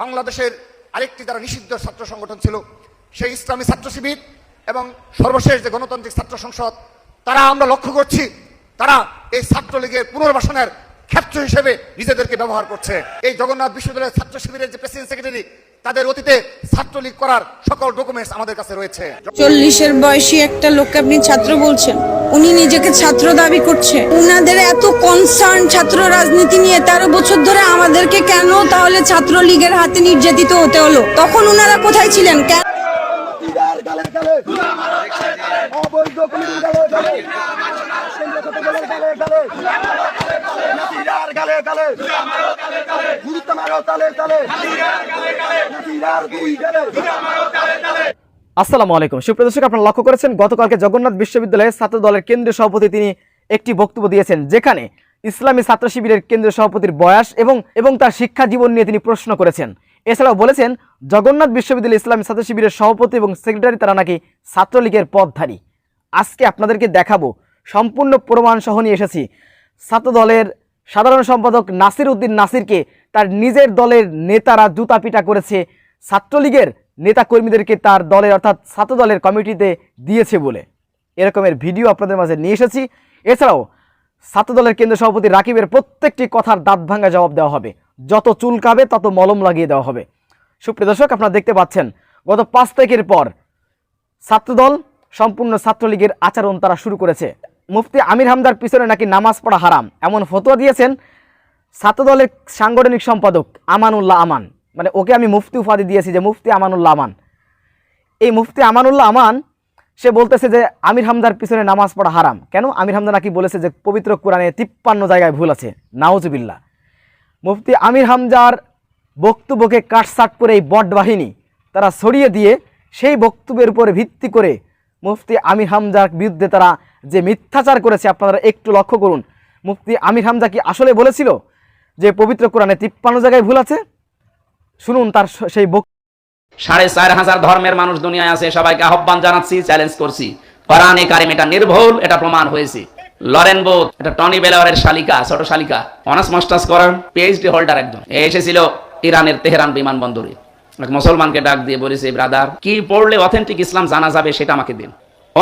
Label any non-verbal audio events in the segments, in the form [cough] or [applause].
বাংলাদেশের আরেকটি যারা নিষিদ্ধ ছাত্র সংগঠন ছিল, সেই ইসলামী ছাত্র শিবির এবং সর্বশেষ যে গণতান্ত্রিক ছাত্র সংসদ, তারা আমরা লক্ষ্য করছি, তারা এই ছাত্রলীগের পুনর্বাসনের ক্ষেত্র হিসেবে নিজেদেরকে ব্যবহার করছে। এই জগন্নাথ বিশ্ববিদ্যালয়ের ছাত্র শিবিরের যে প্রেসিডেন্ট সেক্রেটারি তাদের অতীতে ছাত্রলীগ করার সকল ডকুমেন্টস আমাদের কাছে রয়েছে। চল্লিশের বয়সী একটা লোককে আপনি ছাত্র বলছেন? উনি নিজেকে ছাত্র দাবি করছে। উনাদের এত কনসার্ন ছাত্র রাজনীতি নিয়ে, তেরো বছর ধরে আমাদেরকে কেন তাহলে ছাত্রলীগের হাতে নির্যাতিত হতে হলো? তখন উনারা কোথায় ছিলেন? কেন মারো তালে তালে আসসালামু আলাইকুম। সুপ্রিয় দর্শক, আপনারা লক্ষ্য করেছেন, গতকালকে জগন্নাথ বিশ্ববিদ্যালয়ের ছাত্র দলের কেন্দ্রীয় সভাপতি তিনি একটি বক্তব্য দিয়েছেন, যেখানে ইসলামী ছাত্র শিবিরের কেন্দ্রীয় সভাপতির বয়স এবং এবং তার শিক্ষা জীবন নিয়ে তিনি প্রশ্ন করেছেন। এছাড়াও বলেছেন, জগন্নাথ বিশ্ববিদ্যালয় ইসলামী ছাত্র শিবিরের সভাপতি এবং সেক্রেটারি তারা নাকি ছাত্রলীগের পদধারী। আজকে আপনাদেরকে দেখাবো, সম্পূর্ণ প্রমাণ সহ নিয়ে এসেছি। ছাত্র দলের সাধারণ সম্পাদক নাসির উদ্দিন নাসিরকে তার নিজের দলের নেতারা জুতা পিটা করেছে। ছাত্রলীগের নেতা কর্মীদেরকে তার দলের অর্থাৎ ছাত্র দলের কমিটিতে দিয়েছে বলে। এরকমের ভিডিও আপনাদের মাঝে নিয়ে এসেছি। এছাড়াও ছাত্র দলের কেন্দ্র সভাপতি রাকিবের প্রত্যেকটি কথার দাঁত ভাঙ্গা জবাব দেওয়া হবে। যত চুলকাবে তত মলম লাগিয়ে দেওয়া হবে। সুপ্রিয় দর্শক, আপনারা দেখতে পাচ্ছেন, গত পাঁচ তারিখের পর ছাত্রদল, সম্পূর্ণ ছাত্রলীগের আচরণ তারা শুরু করেছে। মুফতি আমির হামদার পিছনে নাকি নামাজ পড়া হারাম, এমন ফতোয়া দিয়েছেন ছাত্রদলের সাংগঠনিক সম্পাদক আমানুল্লাহ আমান। মানে ওকে আমি মুফতি উপাধি দিয়েছি যে মুফতি আমানুল্লাহ আমান। এই মুফতি আমানুল্লাহ আমান, সে বলতেছে যে আমির হামদার পিছনে নামাজ পড়া হারাম। কেন? আমির হামদা নাকি বলেছে যে পবিত্র কোরআনে তিপ্পান্ন জায়গায় ভুল আছে। নাউজুবিল্লা মুফতি আমির হামজার বক্তব্যকে কাটসাট করে এই বট বাহিনী তারা ছড়িয়ে দিয়ে সেই বক্তব্যের উপরে ভিত্তি করে মুফতি আমির হামজার বিরুদ্ধে তারা যে মিথ্যাচার করেছে, আপনারা একটু লক্ষ্য করুন। মুফতি আমির হামজা কি আসলে বলেছিল যে পবিত্র কোরআনে তিপ্পান্ন জায়গায় ভুল আছে? শুনুন তার সেই বক্তব্য সাড়ে চার হাজার ধর্মের মানুষ দুনিয়ায় আছে, সবাইকে আহ্বান জানাচ্ছি চ্যালেঞ্জ করছি। কোরআনে কারিম, এটা নির্ভুল, এটা প্রমাণ হয়েছে। লরেন বোথ এটা টনি বেলাওয়ারের শালিকা, ছোট শালিকা। অনার্স মাস্টার্স করেন পিএইচডি হোল্ডার একজন। এসেছিল ইরানের তেহরান বিমানবন্দরে। এক মুসলমানকে ডাক দিয়ে বলেছে ব্রাদার কি পড়লে অথেন্টিক ইসলাম জানা যাবে সেটা আমাকে দিন।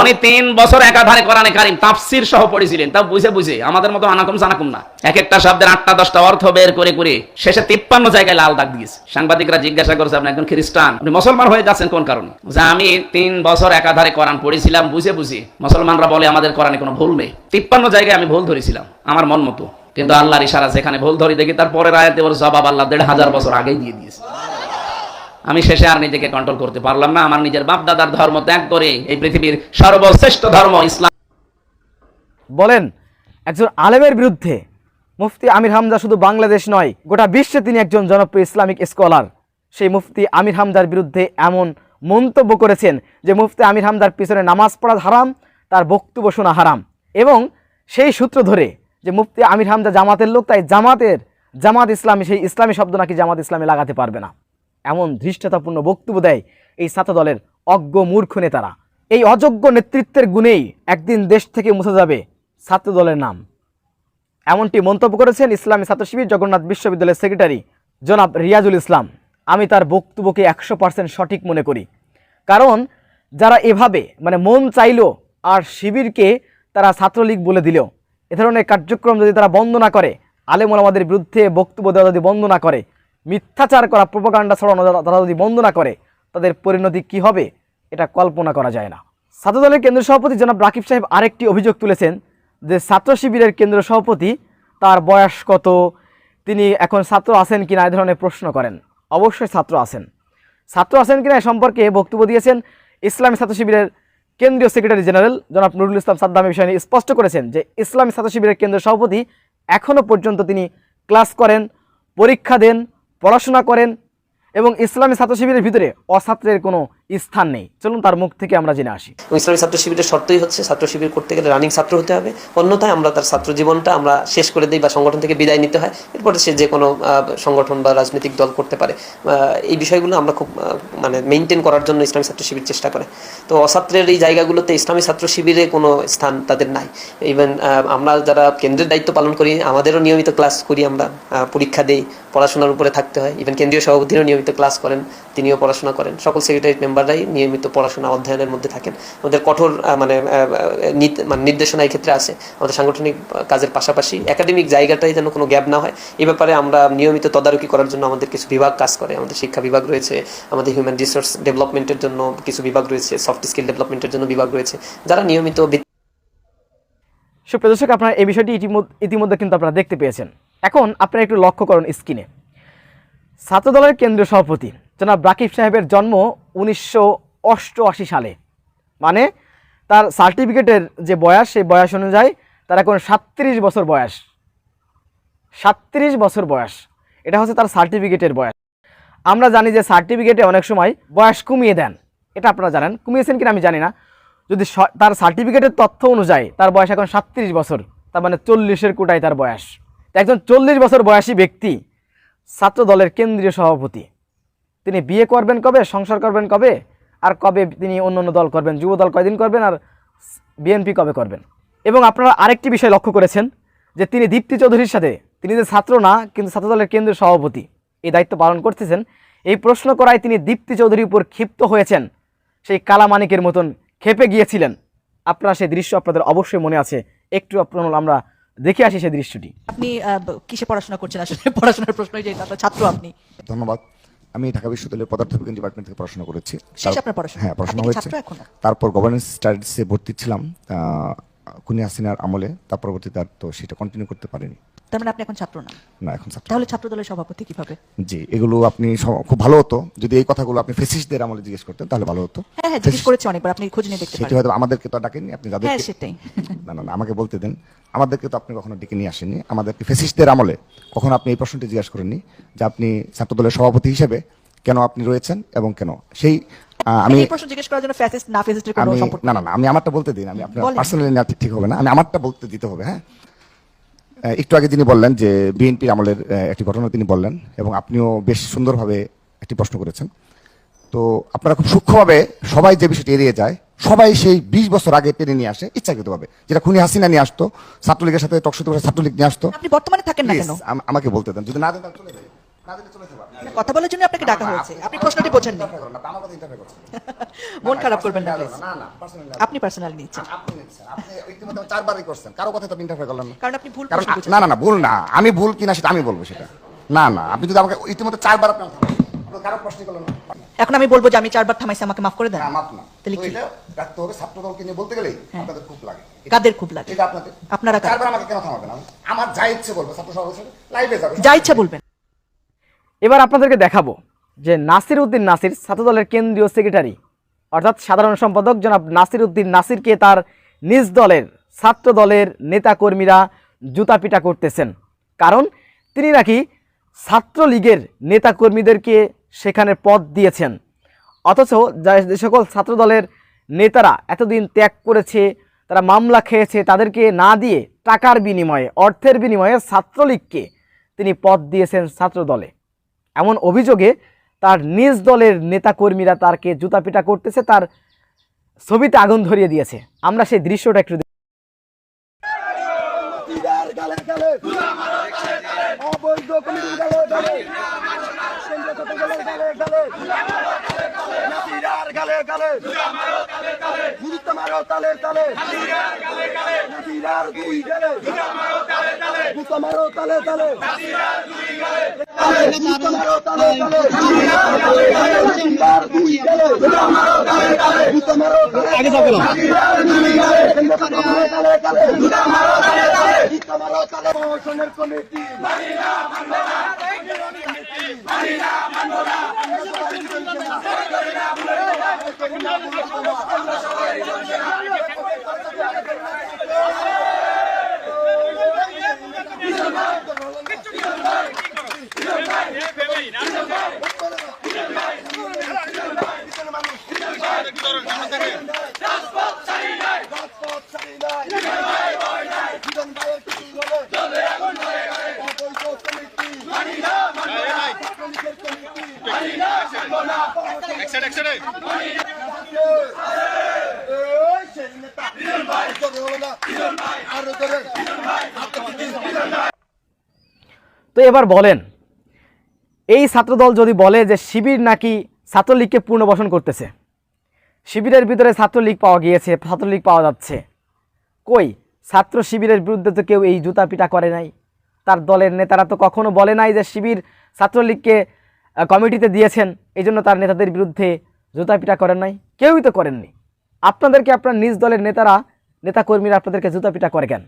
উনি তিন বছর একাধারে কোরআনে কারিম তাফসির সহ পড়েছিলেন। তা বুঝে বুঝে, আমাদের মতো আনাকুম জানাকুম না। এক একটা শব্দের আটটা দশটা অর্থ বের করে করে শেষে তিপ্পান্ন জায়গায় লাল দাগ দিয়েছে। সাংবাদিকরা জিজ্ঞাসা করছে, আপনি একজন খ্রিস্টান? আপনি মুসলমান হয়ে যাচ্ছেন কোন কারণে? যে আমি তিন বছর একাধারে কোরআন পড়েছিলাম, বুঝে বুঝে মুসলমানরা বলে, আমাদের কোরআনে কোনো ভুল নেই। তিপ্পান্ন জায়গায় আমি ভুল ধরেছিলাম, আমার মন মতো। কিন্তু আল্লাহর ইশারা যেখানে ভুল ধরি, দেখি তার পরের আয়াতে ওর জবাব আল্লাহ দেড় হাজার বছর আগেই দিয়ে দিয়েছে। আমি শেষে আর নিজেকে কন্ট্রোল করতে পারলাম না। আমার নিজের বাপ দাদার ধর্ম ত্যাগ করে এই পৃথিবীর সর্বশ্রেষ্ঠ ধর্ম ইসলাম। বলেন, একজন আলেমের বিরুদ্ধে মুফতি আমির হামজা শুধু বাংলাদেশ নয়, গোটা বিশ্বে তিনি একজন জনপ্রিয় ইসলামিক স্কলার। সেই মুফতি আমির হামজার বিরুদ্ধে এমন মন্তব্য করেছেন যে মুফতি আমির হামজার পিছনে নামাজ পড়া হারাম, তার বক্তব্য শোনা হারাম। এবং সেই সূত্র ধরে যে মুফতি আমির হামজা জামাতের লোক, তাই জামাতের, জামাত ইসলামী, সেই ইসলামী শব্দ নাকি জামাত ইসলামী লাগাতে পারবে না। এমন ধৃষ্টতাপূর্ণ বক্তব্য দেয় এই ছাত্র দলের অজ্ঞ মূর্খ নেতারা। এই অযোগ্য নেতৃত্বের গুণেই একদিন দেশ থেকে মুছে যাবে ছাত্র দলের নাম। এমনটি মন্তব্য করেছেন ইসলামী ছাত্র শিবির জগন্নাথ বিশ্ববিদ্যালয়ের সেক্রেটারি জনাব রিয়াজুল ইসলাম। আমি তার বক্তব্যকে একশো পার্সেন্ট সঠিক মনে করি। কারণ যারা এভাবে মানে মন চাইলো আর শিবিরকে তারা ছাত্রলীগ বলে দিল। এ ধরনের কার্যক্রম যদি তারা বন্ধ না করে আলেমুল আমাদের বিরুদ্ধে বক্তব্য দেওয়া যদি বন্ধ না করে মিথ্যাচার করা প্রোপাগান্ডা ছড়ানো তারা যদি বন্ধ না করে, তাদের পরিণতি কি হবে? এটা কল্পনা করা যায় না। ছাত্রদলের কেন্দ্র সভাপতি জনাব রাকিব সাহেব আরেকটি অভিযোগ তুলেছেন যে ছাত্র শিবিরের কেন্দ্র সভাপতি তার বয়স কত? তিনি এখন ছাত্র আছেন কিনা এই ধরনের প্রশ্ন করেন। অবশ্যই ছাত্র আছেন। ছাত্র আছেন কিনা এ সম্পর্কে বক্তব্য দিয়েছেন ইসলামী ছাত্র শিবিরের কেন্দ্রীয় সেক্রেটারি জেনারেল জনাব নুরুল ইসলাম সাদ্দাম বিষয় নিয়ে স্পষ্ট করেছেন যে ইসলামী ছাত্র শিবিরের কেন্দ্রীয় সভাপতি এখনও পর্যন্ত তিনি ক্লাস করেন, পরীক্ষা দেন পড়াশোনা করেন এবং ইসলামী ছাত্র শিবিরের ভিতরে অছাত্রের কোনো স্থান নেই। চলুন তার মুখ থেকে আমরা জেনে আসি। ইসলামী ছাত্র শিবিরের শর্তই হচ্ছে, ছাত্র শিবির করতে গেলে রানিং ছাত্র হতে হবে। অন্যথায় আমরা তার ছাত্র জীবনটা আমরা শেষ করে দিই বা সংগঠন থেকে বিদায় নিতে হয়। এরপরে সে যে কোনো সংগঠন বা রাজনৈতিক দল করতে পারে। এই বিষয়গুলো আমরা খুব মানে মেনটেন করার জন্য ইসলামী ছাত্র শিবির চেষ্টা করে। তো অছাত্রের এই জায়গাগুলোতে ইসলামী ছাত্র শিবিরে কোনো স্থান তাদের নাই। ইভেন আমরা যারা কেন্দ্রের দায়িত্ব পালন করি, আমাদেরও নিয়মিত ক্লাস করি আমরা। পরীক্ষা দিই, পড়াশোনার উপরে থাকতে হয়। ইভেন কেন্দ্রীয় সভাপতিরও নিয়মিত ক্লাস করেন, তিনিও পড়াশোনা করেন। সকল সেক্রেটারি মেম্বাররাই নিয়মিত পড়াশোনা অধ্যয়নের মধ্যে থাকেন। আমাদের কঠোর মানে মানে নির্দেশনা এই ক্ষেত্রে আছে। আমাদের সাংগঠনিক কাজের পাশাপাশি একাডেমিক জায়গাটাই যেন কোনো গ্যাপ না হয় এই ব্যাপারে আমরা নিয়মিত তদারকি করার জন্য আমাদের কিছু বিভাগ কাজ করে। আমাদের শিক্ষা বিভাগ রয়েছে, আমাদের হিউম্যান রিসোর্স ডেভেলপমেন্টের জন্য কিছু বিভাগ রয়েছে সফট স্কিল ডেভেলপমেন্টের জন্য বিভাগ রয়েছে, যারা নিয়মিত সুপ্রিয় দর্শক, আপনারা এই বিষয়টি ইতিমধ্যে ইতিমধ্যে কিন্তু আপনারা দেখতে পেয়েছেন। এখন আপনারা একটু লক্ষ্য করুন স্ক্রিনে ছাত্রদলের কেন্দ্রীয় সভাপতি জনাব রাকিব সাহেবের জন্ম উনিশশো অষ্টআশি সালে। মানে তার সার্টিফিকেটের যে বয়স, সেই বয়স অনুযায়ী তার এখন সাতত্রিশ বছর বয়স। সাতত্রিশ বছর বয়স। এটা হচ্ছে তার সার্টিফিকেটের বয়স। আমরা জানি যে সার্টিফিকেটে অনেক সময় বয়স কমিয়ে দেন। এটা আপনারা জানেন। কমিয়েছেন কিনা আমি জানি না। যদি তার সার্টিফিকেটের তথ্য অনুযায়ী তার বয়স এখন সাতত্রিশ বছর, তার মানে চল্লিশের কোটায় তার বয়স। একজন চল্লিশ বছর বয়সী ব্যক্তি ছাত্র দলের কেন্দ্রীয় সভাপতি। তিনি বিয়ে করবেন কবে? সংসার করবেন কবে? আর কবে তিনি অন্য অন্য দল করবেন? যুব দল কয়দিন করবেন? আর বিএনপি কবে করবেন? এবং আপনারা আরেকটি বিষয় লক্ষ্য করেছেন যে তিনি দীপ্তি চৌধুরীর সাথে তিনি যে ছাত্র না কিন্তু ছাত্র দলের কেন্দ্রীয় সভাপতি এই দায়িত্ব পালন করতেছেন। এই প্রশ্ন করায় তিনি দীপ্তি চৌধুরীর উপর ক্ষিপ্ত হয়েছেন। সেই কালামানিকের মতন খেপে গিয়েছিলেন। আপনারা সেই দৃশ্য আপনাদের অবশ্যই মনে আছে। একটু আপনার আমরা দেখে আসি সেই দৃশ্যটি। আপনি কিসে পড়াশোনা করছেন আসলে? [laughs] পড়াশোনার প্রশ্নই যে ছাত্র আপনি। ধন্যবাদ। আমি ঢাকা বিশ্ববিদ্যালয়ের পদার্থবিজ্ঞান ডিপার্টমেন্ট থেকে পড়াশোনা করেছি? হ্যাঁ পড়াশোনা হয়েছে। তারপর গভর্নেন্স স্টাডিজে ভর্তি ছিলাম। কুনি হাসিনার আমলে তার পরবর্তীতে আর তো সেটা কন্টিনিউ করতে পারেনি। তার মানে আপনি এখন ছাত্র না? না এখন ছাত্র তাহলে ছাত্র দলের সভাপতি কীভাবে? জি এগুলো আপনি খুব ভালো হতো। যদি এই কথাগুলো আপনি ফেসিস্টদের আমলে জিজ্ঞেস করতেন তাহলে ভালো হতো। হ্যাঁ হ্যাঁ জিজ্ঞেস করেছি অনেকবার আপনি খোঁজ নিয়ে দেখতে পারেন। হয়তো আমাদেরকে তো ডাকেননি আপনি হ্যাঁ সেটাই। না না না আমাকে বলতে দেন। আমাদেরকে তো আপনি কখনো ডেকে নিয়ে আসেননি। আমাদেরকে ফেসিস্টদের আমলে কখনো আপনি এই প্রশ্নটি জিজ্ঞাসা করেননি যে আপনি ছাত্রদলের সভাপতি হিসেবে কেন আপনি রয়েছেন এবং কেন? সেই আমি প্রশ্ন জিজ্ঞেস করার জন্য ফ্যাসিস্ট না ফ্যাসিস্টের কোনো সম্পর্ক না না না আমি আমারটা বলতে দিন আমি আপনার পার্সোনালি না ঠিক হবে না আমি আমারটা বলতে দিতে হবে হ্যাঁ? একটু আগে যিনি বললেন যে বিএনপির আমলের একটি ঘটনা তিনি বললেন এবং আপনিও বেশ সুন্দরভাবে একটি প্রশ্ন করেছেন। তো আপনারা খুব সূক্ষ্মভাবে সবাই যে বিষয়টি এড়িয়ে যায় সবাই সেই বিশ বছর আগে টেনে নিয়ে আসে ইচ্ছাকৃতভাবে। যেটা খুনি হাসিনা নিয়ে আসতো ছাত্রলীগের সাথে টকশোতে ছাত্রলীগ নিয়ে আসতো। আপনি বর্তমানে থাকেন না কেন? আমাকে বলতে দেন যদি না দেন চলে না, কথা বলার জন্য আপনাকে ডাকা হয়েছে। আপনি প্রশ্নটি বোঝেন না [laughs] মন খারাপ করবেন না আপনি পার্সোনাল নিচ্ছেন। আপনি চারবারই করছেন। কারও কথা তো ইন্টারফেয়ার করলেন না। কারণ আপনি ভুল না না না ভুল না। আমি ভুল কিনা সেটা আমি বলব সেটা। না না আপনি যদি আমাকে ইতিমধ্যে চারবার আপনি আমাকে থামালেন। আপনি কারও প্রশ্ন করলেন এখন আমি বলব যে আমি চারবার থামাইছি আমাকে মাফ করে দেন। মাপ না। তাহলে তো কি রাখতে হবে ছাত্র নিয়ে বলতে গেলেই আপনাদের খুব লাগে। কাদের খুব লাগে? এটা আপনাদের। আপনারা চারবার আমাকে কেন থামাবেন? আমার যা ইচ্ছে বলব ছাত্র সভাপতি লাইভে যাবে। যা ইচ্ছা বলবেন। এবার আপনাদেরকে দেখাবো যে নাসির উদ্দিন নাসির ছাত্রদলের কেন্দ্রীয় সেক্রেটারি, অর্থাৎ সাধারণ সম্পাদক জনাব নাসির উদ্দিন নাসিরকে তার নিজ দলের ছাত্র দলের নেতাকর্মীরা জুতাপিটা করতেছেন। কারণ তিনি নাকি ছাত্রলীগের নেতাকর্মীদেরকে সেখানে পদ দিয়েছেন। অথচ যে সকল ছাত্র দলের নেতারা এতদিন ত্যাগ করেছে, তারা মামলা খেয়েছে, তাদেরকে না দিয়ে টাকার বিনিময়ে, অর্থের বিনিময়ে ছাত্রলীগকে তিনি পদ দিয়েছেন ছাত্র দলে এমন অভিযোগে তার নিজ দলের নেতাকর্মীরা তারকে জুতাপিটা করতেছে তার ছবিতে আগুন ধরিয়ে দিয়েছে। আমরা সেই দৃশ্যটা একটু মারো তালে তালে আগে যাবে গালে তো এবার বলেন এই ছাত্রদল যদি বলে যে শিবির নাকি ছাত্রলীগকে পুনর্বাসন করতেছে, শিবিরের ভিতরে ছাত্রলীগ পাওয়া গিয়েছে, ছাত্রলীগ পাওয়া যাচ্ছে। কই? ছাত্র শিবিরের বিরুদ্ধে তো কেউ এই জুতা পিটা করে নাই। তার দলের নেতারা তো কখনো বলে নাই যে শিবির ছাত্রলীগকে কমিটিতে দিয়েছেন এই জন্য তার নেতাদের বিরুদ্ধে জুতা পিটা করেন নাই। কেউই তো করেননি। আপনাদেরকে, আপনার নিজ দলের নেতারা, নেতাকর্মীরা আপনাদেরকে জুতা পিটা করে কেন?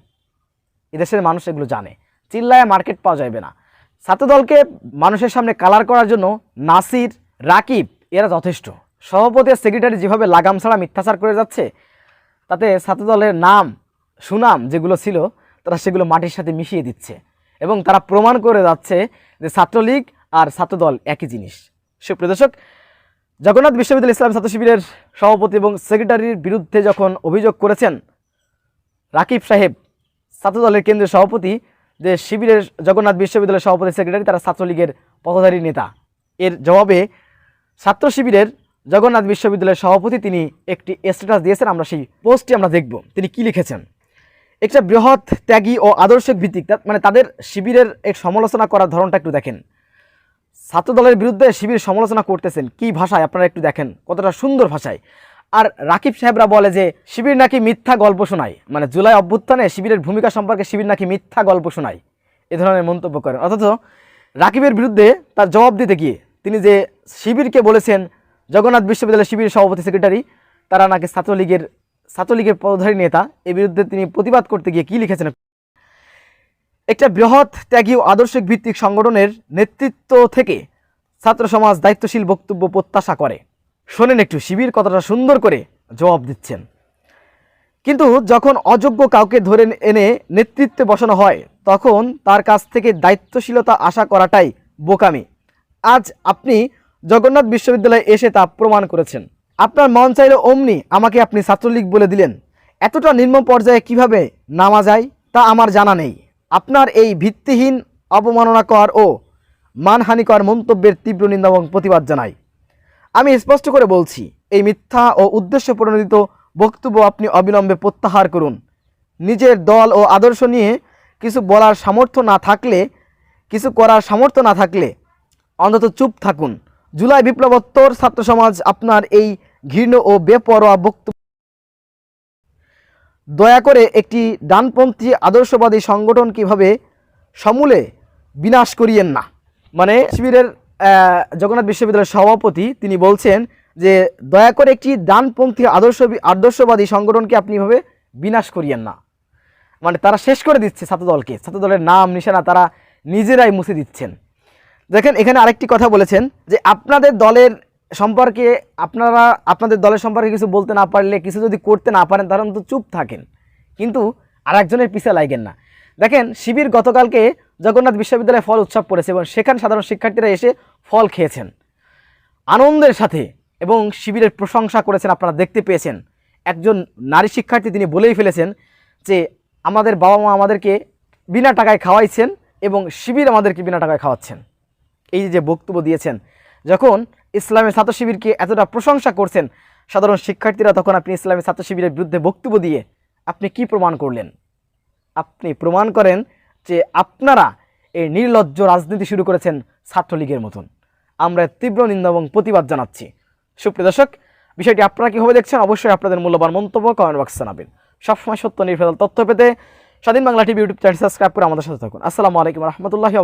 এদেশের মানুষ এগুলো জানে। চিল্লায় মার্কেট পাওয়া যাবে না। ছাত্রদলকে মানুষের সামনে কালার করার জন্য নাসির, রাকিব, এরা যথেষ্ট। সভাপতি সেক্রেটারি যেভাবে লাগাম ছাড়া মিথ্যাচার করে যাচ্ছে, তাতে ছাত্রদলের নাম, সুনাম যেগুলো ছিল, তারা সেগুলো মাটির সাথে মিশিয়ে দিচ্ছে এবং তারা প্রমাণ করে যাচ্ছে যে ছাত্রলীগ আর ছাত্রদল একই জিনিস। সুপ্রিয় দর্শক, জগন্নাথ বিশ্ববিদ্যালয় ইসলাম ছাত্র শিবিরের সভাপতি এবং সেক্রেটারির বিরুদ্ধে যখন অভিযোগ করেছেন, রাকিব সাহেব, ছাত্রদলের কেন্দ্রীয় সভাপতি যে শিবিরের জগন্নাথ বিশ্ববিদ্যালয়ের সভাপতি সেক্রেটারি, তারা ছাত্রলীগের পথধারী নেতা। এর জবাবে ছাত্র শিবিরের জগন্নাথ বিশ্ববিদ্যালয়ের সভাপতি তিনি একটি স্ট্যাটাস দিয়েছেন, আমরা সেই পোস্টটি আমরা দেখব। তিনি কি লিখেছেন? একটা বৃহৎ ত্যাগী ও আদর্শিক ভিত্তিক মানে তাদের শিবিরের এক সমালোচনা করার ধরনটা একটু দেখেন। ছাত্রদলের বিরুদ্ধে শিবির সমালোচনা করতেছেন, কি ভাষায়? আপনারা একটু দেখেন, কতটা সুন্দর ভাষায়। আর রাকিব সাহেবরা বলে যে, শিবির নাকি মিথ্যা গল্প শোনায়। মানে জুলাই অভ্যুত্থানে শিবিরের ভূমিকা সম্পর্কে শিবির নাকি মিথ্যা গল্প শোনায়। এ ধরনের মন্তব্য করেন। অথচ রাকিবের বিরুদ্ধে তার জবাব দিতে গিয়ে তিনি যে শিবিরকে বলেছেন, জগন্নাথ বিশ্ববিদ্যালয়ের শিবির সভাপতি, সেক্রেটারি, তারা নাকি ছাত্রলীগের ছাত্রলীগের পদধারী নেতা। এর বিরুদ্ধে তিনি প্রতিবাদ করতে গিয়ে কি লিখেছেন? একটা বৃহৎ ত্যাগী আদর্শিক ভিত্তিক সংগঠনের নেতৃত্ব থেকে ছাত্র সমাজ দায়িত্বশীল বক্তব্য প্রত্যাশা করে। শোনেন একটু, শিবির কতটা সুন্দর করে জবাব দিচ্ছেন। কিন্তু যখন অযোগ্য কাউকে ধরে এনে নেতৃত্বে বসানো হয়, তখন তার কাছ থেকে দায়িত্বশীলতা আশা করাটাই বোকামি। আজ আপনি জগন্নাথ বিশ্ববিদ্যালয়ে এসে তা প্রমাণ করেছেন। আপনার মন চাইলে অমনি আমাকে আপনি ছাত্রলীগ বলে দিলেন। এতটা নিম্ন পর্যায়ে কীভাবে নামা যায়, তা আমার জানা নেই। আপনার এই ভিত্তিহীন, অবমাননাকর ও মানহানিকর মন্তব্যের তীব্র নিন্দা এবং প্রতিবাদ জানাই। আমি স্পষ্ট করে বলছি, এই মিথ্যা ও উদ্দেশ্য প্রণোদিত বক্তব্য আপনি অবিলম্বে প্রত্যাহার করুন। নিজের দল ও আদর্শ নিয়ে কিছু বলার সামর্থ্য না থাকলে, কিছু করার সামর্থ্য না থাকলে অন্তত চুপ থাকুন। জুলাই বিপ্লবোত্তর ছাত্র সমাজ আপনার এই ঘৃণ্য ও বেপরোয়া বক্তব্য দয়া করে একটি ডানপন্থী আদর্শবাদী সংগঠন কীভাবে সমূলে বিনাশ করিয়েন না? মানে শিবিরের জগন্নাথ বিশ্ববিদ্যালয়ের সভাপতি, তিনি বলছেন যে, দয়া করে একটি ডানপন্থী আদর্শ আদর্শবাদী সংগঠনকে আপনি এভাবে বিনাশ করিয়েন না। মানে তারা শেষ করে দিচ্ছে ছাত্রদলকে। ছাত্রদলের নাম, নিশানা তারা নিজেরাই মুছে দিচ্ছেন। দেখেন, এখানে আরেকটি কথা বলেছেন যে, আপনাদের দলের সম্পর্কে আপনারা, আপনাদের দলের সম্পর্কে কিছু বলতে না পারলে, কিছু যদি করতে না পারেন, তাহলে তো চুপ থাকেন। কিন্তু আরেকজনের পিছে লাগেন না। দেখেন, শিবির গতকালকে জগন্নাথ বিশ্ববিদ্যালয়ে ফল উৎসব করেছে এবং সেখানে সাধারণ শিক্ষার্থীরা এসে ফল খেয়েছেন। আনন্দের সাথে এবং শিবিরের প্রশংসা করেছেন আপনারা দেখতে পেয়েছেন। একজন নারী শিক্ষার্থী তিনি বলেই ফেলেছেন যে, আমাদের বাবা মা আমাদেরকে বিনা টাকায় খাওয়াইছেন এবং শিবির আমাদেরকে বিনা টাকায় খাওয়াচ্ছেন। এই যে বক্তব্য দিয়েছেন, যখন ইসলামের ছাত্র শিবিরকে এতটা প্রশংসা করছেন, সাধারণ শিক্ষার্থীরা তখন আপনি ইসলামের ছাত্র শিবিরের বিরুদ্ধে বক্তব্য দিয়ে আপনি কি প্রমাণ করলেন? আপনি প্রমাণ করেন যে আপনারা এই নির্লজ্জ রাজনীতি শুরু করেছেন ছাত্রলীগের মতন। আমরা তীব্র নিন্দা এবং প্রতিবাদ জানাচ্ছি। সুপ্রিয় দর্শক, বিষয়টি আপনারা কীভাবে দেখছেন অবশ্যই আপনাদের মূল্যবান মন্তব্য কমেন্ট বক্সে জানাবেন। সবসময় সত্য নির্ভেজাল তথ্য পেতে Swadhin Bangla TV YouTube channel subscribe করে আমাদের সাথে থাকুন। আসসালামু আলাইকুম রহমতুল্লাহি